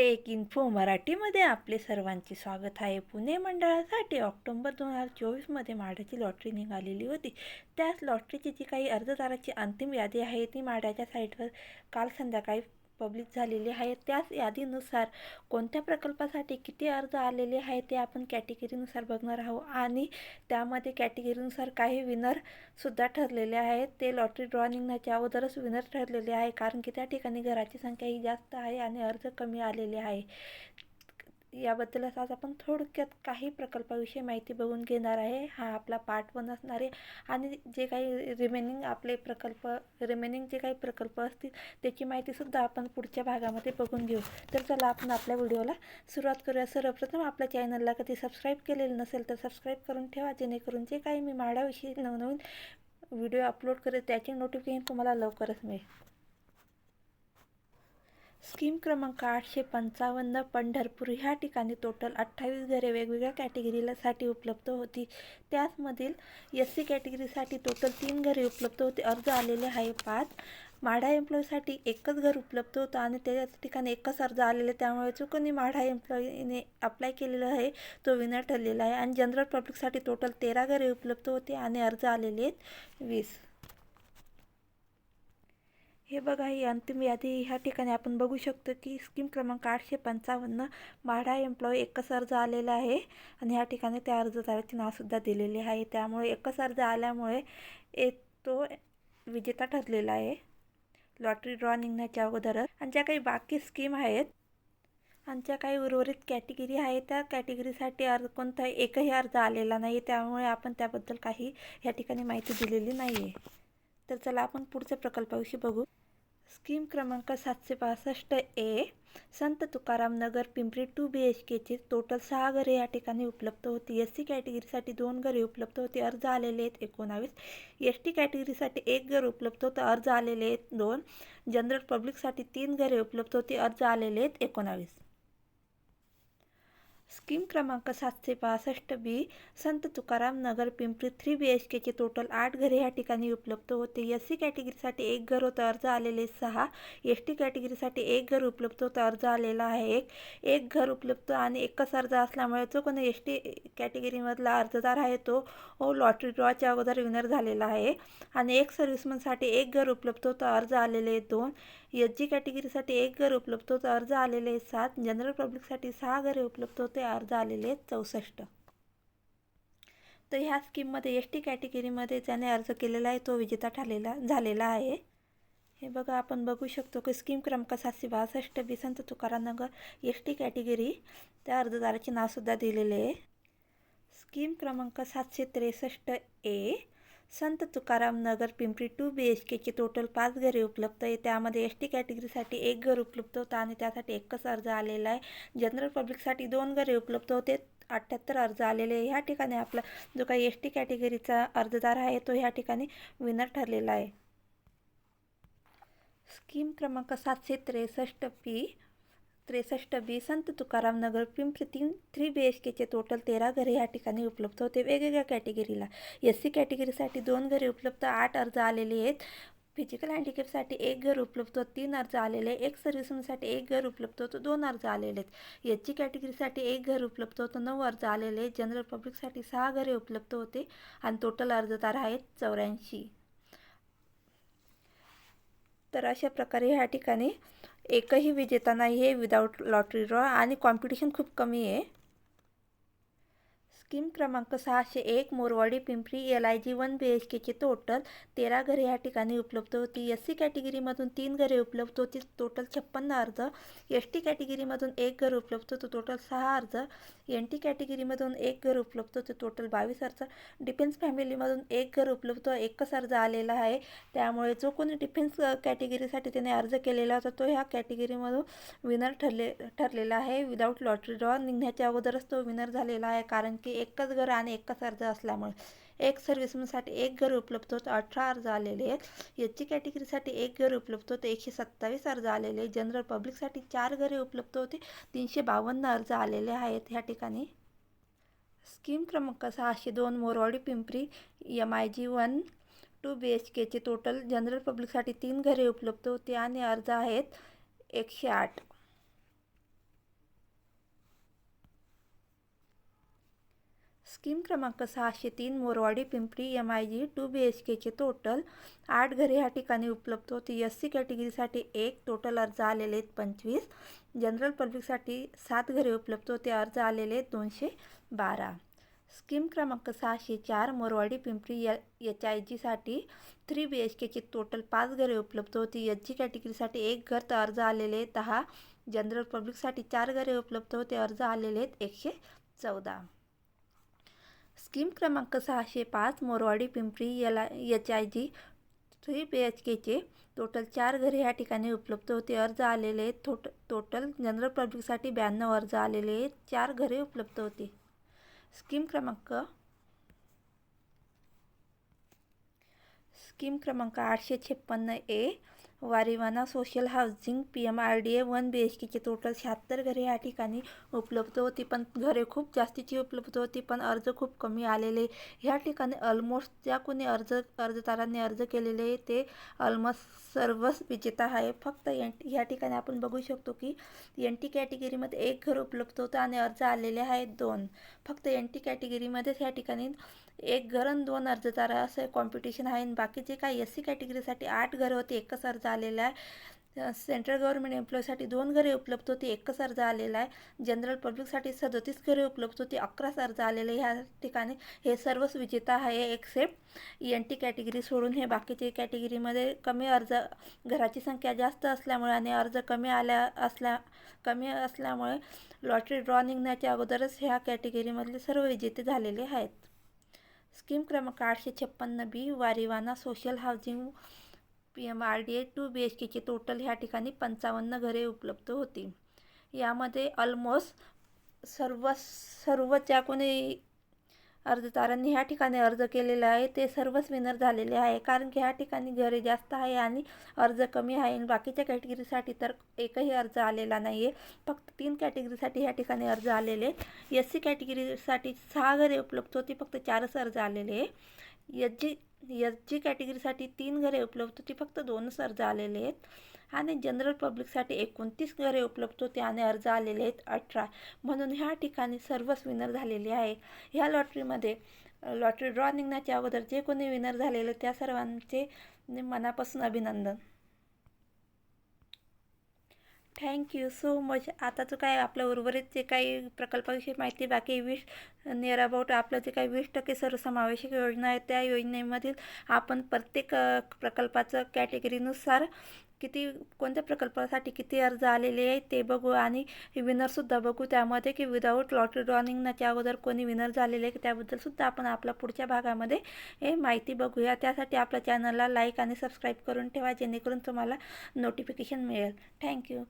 Take info मराठीमध्ये आपले सर्वांचे स्वागत आहे. पुणे मंडळासाठी ऑक्टोंबर दोन हजार चोवीसमध्ये माढ्याची लॉटरी निघालेली होती. त्याच लॉटरीची जी काही अर्जदाराची अंतिम यादी आहे ती माढ्याच्या साईटवर काल संध्याकाळी पब्लिक झालेली आहे. त्याच यादीनुसार कोणत्या प्रकल्पासाठी किती अर्ज आलेले आहे ते आपण कॅटेगरीनुसार बघणार आहोत. आणि त्यामध्ये कॅटेगरीनुसार काही विनरसुद्धा ठरलेले आहेत. ते लॉटरी ड्रॉ निघण्याच्या अगोदरच विनर ठरलेले आहे. कारण की त्या ठिकाणी घराची संख्या ही जास्त आहे आणि अर्ज कमी आलेले आहे. याबद्दलच आज आपण थोडक्यात काही प्रकल्पाविषयी माहिती बघून घेणार आहे. हा आपला पार्ट वन असणार आहे. आणि जे काही रिमेनिंग आपले प्रकल्प रिमेनिंग जे काही प्रकल्प असतील त्याची माहितीसुद्धा आपण पुढच्या भागामध्ये बघून घेऊ. तर चला आपण आपल्या व्हिडिओला सुरुवात करूया. सर्वप्रथम आपल्या चॅनलला कधी सबस्क्राईब केलेलं नसेल तर सबस्क्राईब करून ठेवा. जेणेकरून जे काही मी माडाविषयी नवनवीन व्हिडिओ अपलोड करेल त्याचे नोटिफिकेशन तुम्हाला लवकरच मिळेल. स्कीम क्रमांक आठशे पंचावन्न पंढरपूर ह्या ठिकाणी टोटल अठ्ठावीस घरे वेगवेगळ्या कॅटेगरीलासाठी उपलब्ध होती. त्याचमधील एस सी कॅटेगरीसाठी टोटल तीन घरे उपलब्ध होते. अर्ज आलेले आहे पाच. माढा एम्प्लॉईसाठी एकच घर उपलब्ध होतं आणि त्याच्या ठिकाणी एकच अर्ज आलेला. त्यामुळे जो कोणी माढा एम्प्लॉईने अप्लाय केलेला आहे. तो विनर ठरलेला आहे. आणि जनरल पब्लिकसाठी टोटल तेरा घरे उपलब्ध होते आणि अर्ज आलेले आहेत वीस. हे बघा ही अंतिम यादी. ह्या ठिकाणी आपण बघू शकतो की स्कीम क्रमांक आठशे पंचावन्न माढा एम्प्लॉई एकच अर्ज आलेला आहे आणि ह्या ठिकाणी त्या अर्जदाराचे नावसुद्धा दिलेले आहे. त्यामुळे एकच अर्ज आल्यामुळे एक तो विजेता ठरलेला आहे. लॉटरी ड्रॉ निघण्याच्या अगोदरच. आणि ज्या काही बाकी स्कीम आहेत आणि ज्या काही उर्वरित कॅटेगरी आहे त्या कॅटेगरीसाठी अर्ज कोणता एकही अर्ज आलेला नाही. त्यामुळे आपण त्याबद्दल काही ह्या ठिकाणी माहिती दिलेली नाही आहे तर चला आपण पुढच्या प्रकल्पाविषयी बघू. स्कीम क्रमांक सातशे पासष्ट A Sant Tukaram Nagar Pimpri two B H केची टोटल सहा घरे या ठिकाणी उपलब्ध होती. एस सी कॅटेगरीसाठी दोन घरे उपलब्ध होती. अर्ज आलेले आहेत एकोणावीस. एस टी कॅटेगरीसाठी एक घर उपलब्ध होतं. अर्ज आलेले आहेत दोन. जनरल पब्लिकसाठी तीन घरे उपलब्ध होती. अर्ज आलेले आहेत एकोणावीस. स्कीम क्रमांक सातशे पासष्ट B Sant Tukaram Nagar Pimpri three B H केचे टोटल आठ घरे ह्या ठिकाणी उपलब्ध होते. एस सी कॅटेगरीसाठी एक घर होतं अर्ज आलेले सहा. एस टी कॅटेगरीसाठी एक घर उपलब्ध होतं अर्ज आलेला आहे एक. एक घर उपलब्ध आणि एकच अर्ज असल्यामुळे जो कोणी एस टी कॅटेगरीमधला अर्जदार आहे तो लॉटरी ड्रॉच्या अगोदर विनर झालेला आहे. आणि एक सर्व्हिसमनसाठी एक घर उपलब्ध होतं अर्ज आलेले दोन. एस जी कॅटेगरीसाठी एक घर उपलब्ध होतं अर्ज आलेले सात. जनरल पब्लिकसाठी सहा घरे उपलब्ध होते अर्ज आलेले चौसष्ट. तर ह्या स्कीममध्ये एस टी कॅटेगरीमध्ये ज्याने अर्ज केलेला आहे तो विजेता ठरलेला झालेला आहे. हे बघा आपण बघू शकतो की स्कीम क्रमांक सातशे बासष्ट बिसंत तुकारानगर तुकारामनगर एस टी कॅटेगरी त्या अर्जदाराचे नावसुद्धा दिलेले आहे. स्कीम क्रमांक सातशे त्रेसष्ट A Sant Tukaram Nagar Pimpri two B H Keche total पाच घरे उपलब्ध आहे त्यामध्ये एस टी कॅटेगरीसाठी एक घर उपलब्ध होतं आणि त्यासाठी एकच अर्ज आलेला आहे. जनरल पब्लिकसाठी दोन घरे उपलब्ध होते. अठ्ठ्याहत्तर अर्ज आलेले आहे. ह्या ठिकाणी आपला जो काही एस टी कॅटेगरीचा अर्जदार आहे तो ह्या ठिकाणी विनर ठरलेला आहे. स्कीम क्रमांक सातशे त्रेसष्ट पी त्रेसष्ट बी संत तुकाराम नगर पिंपरी तीन थ्री बी एच केचे टोटल तेरा घरे या ठिकाणी उपलब्ध होते. वेगवेगळ्या कॅटेगरीला एस सी कॅटेगरीसाठी दोन घरे उपलब्ध आठ अर्ज आलेले आहेत. फिजिकल हँडिकॅपसाठी एक घर उपलब्ध होतं तीन अर्ज आलेले एक सर्व्हिसमॅनसाठी एक घर उपलब्ध होतं दोन अर्ज आलेले आहेत. एच जी कॅटेगरीसाठी एक घर उपलब्ध होतं नऊ अर्ज आलेले जनरल पब्लिकसाठी सहा घरे उपलब्ध होते. आणि टोटल अर्जदार आहेत चौऱ्याऐंशी. तर अशा प्रकारे ह्या ठिकाणी एकही विजेता नाही आहे विदाऊट लॉटरी ड्रॉ आणि कॉम्पिटिशन खूप कमी आहे. स्कीम क्रमांक सहाशे एक Morwadi Pimpri L I G one B H Keche total तेरा घरे या ठिकाणी उपलब्ध होती. एस सी कॅटेगरीमधून तीन घरे उपलब्ध होती. टोटल छप्पन्न अर्ज. एस टी कॅटेगरीमधून एक घर उपलब्ध होतं. टोटल सहा अर्ज. एन टी कॅटेगरीमधून एक घर उपलब्ध होतं. टोटल बावीस अर्ज. डिफेन्स फॅमिलीमधून एक घर उपलब्ध एकच अर्ज आलेला आहे. त्यामुळे जो कोणी डिफेन्स कॅटेगरीसाठी त्याने अर्ज केलेला होता तो ह्या कॅटेगरीमधून विनर ठरले ठरलेला आहे. विदाऊट लॉटरी ड्रॉ निघण्याच्या अगोदरच तो विनर झालेला आहे. कारण की एकच घर आणि एकच अर्ज असल्यामुळे एक सर्व्हिसमनसाठी एक घर उपलब्ध होतं. अठरा अर्ज आलेले आहेत. एच कॅटेगरीसाठी एक घर उपलब्ध होते. एकशे सत्तावीस अर्ज आलेले जनरल पब्लिकसाठी चार घरे उपलब्ध होते. तीनशे बावन्न अर्ज आलेले आहेत ह्या ठिकाणी. स्कीम क्रमांक सहाशे दोन Morwadi Pimpri M I G one two B H Keche total general पब्लिकसाठी तीन घरे उपलब्ध होते आणि अर्ज आहेत एकशे आठ. स्कीम क्रमांक सहाशे तीन Morwadi Pimpri M I G two B H Keche total आठ घरे ह्या ठिकाणी उपलब्ध होती. एस सी कॅटेगरीसाठी एक टोटल अर्ज आलेले आहेत पंचवीस. जनरल पब्लिकसाठी सात घरे उपलब्ध होते अर्ज आलेले आहेत दोनशे बारा. स्कीम क्रमांक सहाशे चार मोरवाडी पिंपरी य एच आय जीसाठी थ्री बी एच केचे टोटल पाच घरे उपलब्ध होती. एच जी कॅटेगरीसाठी एक घर तर अर्ज आलेले आहेत दहा. जनरल पब्लिकसाठी चार घरे उपलब्ध होते अर्ज आलेले आहेत एकशे चौदा. स्कीम क्रमांक सहाशे पाच मोरवाडी पिंपरी याला H I G three B H Keche total चार घरे ह्या ठिकाणी उपलब्ध होते. अर्ज आलेले आहेत टोट टोटल जनरल पब्लिकसाठी ब्याण्णव अर्ज आलेले आहेत चार घरे उपलब्ध होते. स्कीम क्रमांक स्कीम क्रमांक आठशे छप्पन्न A वारिवाना social housing P M R D A one B H Keche total शहात्तर घरे या ठिकाणी उपलब्ध होती. पण घरे खूप जास्तीची उपलब्ध होती पण अर्ज खूप कमी आलेले. ह्या ठिकाणी ऑलमोस्ट ज्या कोणी अर्ज अर्जदारांनी अर्ज केलेले ते ऑलमोस्ट सर्वच विजेता आहे. फक्त एन ह्या ठिकाणी आपण बघू शकतो की एन टी कॅटेगरीमध्ये एक घर उपलब्ध होतं आणि अर्ज आलेले आहेत दोन. फक्त एन टी कॅटेगरीमध्येच ह्या ठिकाणी एक घर आणि दोन अर्जदार असं कॉम्पिटिशन आहे. आणि बाकीचे काय एस सी कॅटेगरीसाठी आठ घरं होती एकच अर्ज आलेला आहे. सेंट्रल गव्हर्नमेंट एम्प्लॉईसाठी दोन घरे उपलब्ध होती एकच अर्ज आलेला आहे. जनरल पब्लिकसाठी सदतीस घरे उपलब्ध होती अकराच अर्ज आलेले ह्या ठिकाणी. हे सर्वच विजेता आहे एक्सेप्ट एन टी कॅटेगरी सोडून हे बाकीचे कॅटेगरीमध्ये कमी अर्ज घराची संख्या जास्त असल्यामुळे आणि अर्ज कमी आल्या असल्या कमी असल्यामुळे लॉटरी ड्रॉ निघण्याच्या अगोदरच ह्या कॅटेगरीमधले सर्व विजेते झालेले आहेत. स्कीम क्रमांक आठशे छप्पन्न B वारिवाना social housing P M R D A two B H Keche total ह्या ठिकाणी पंचावन्न घरे उपलब्ध होती. यामध्ये ऑलमोस्ट सर्व सर्व ज्या कोणी अर्जदारांनी ह्या ठिकाणी अर्ज केलेला आहे. ते सर्वच विनर झालेले आहे. कारण की ह्या ठिकाणी घरे जास्त आहे आणि अर्ज कमी आहे आणि बाकीच्या कॅटेगरीसाठी तर एकही अर्ज आलेला नाही आहे फक्त तीन कॅटेगरीसाठी ह्या ठिकाणी अर्ज आलेले एस सी कॅटेगरीसाठी सहा घरे उपलब्ध होती. फक्त चारच अर्ज आलेले आहे एस जी एस जी कॅटेगरीसाठी तीन घरे उपलब्ध होती फक्त दोनच अर्ज आलेले आहेत. आणि जनरल पब्लिकसाठी एकोणतीस घरे उपलब्ध होते आणि अर्ज आलेले आहेत अठरा. म्हणून ह्या ठिकाणी सर्वच विनर झालेले आहे. ह्या लॉटरीमध्ये लॉटरी ड्रॉ निघण्याच्या अगोदर जे कोणी विनर झालेले त्या सर्वांचे मनापासून अभिनंदन. थँक्यू सो मच आता जो काय आपलं उर्वरित जे काही प्रकल्पाविषयी माहिती बाकी वीस नियर अबाउट आपलं जे काही वीस टक्के सर्वसमावेशक योजना आहे त्या योजनेमधील आपण प्रत्येक प्रकल्पाचं कॅटेगरीनुसार किती कोणत्या प्रकल्पासाठी किती अर्ज आलेले आहेत ते बघू आणि विनरसुद्धा बघू. त्यामध्ये की विदाऊट लॉटरी ड्रॉ अगोदर कोणी विनर झालेले आहे त्याबद्दलसुद्धा आपण आपल्या पुढच्या भागामध्ये हे माहिती बघूया. त्यासाठी आपल्या चॅनलला लाईक आणि सबस्क्राईब करून ठेवा जेणेकरून तुम्हाला नोटिफिकेशन मिळेल. थँक्यू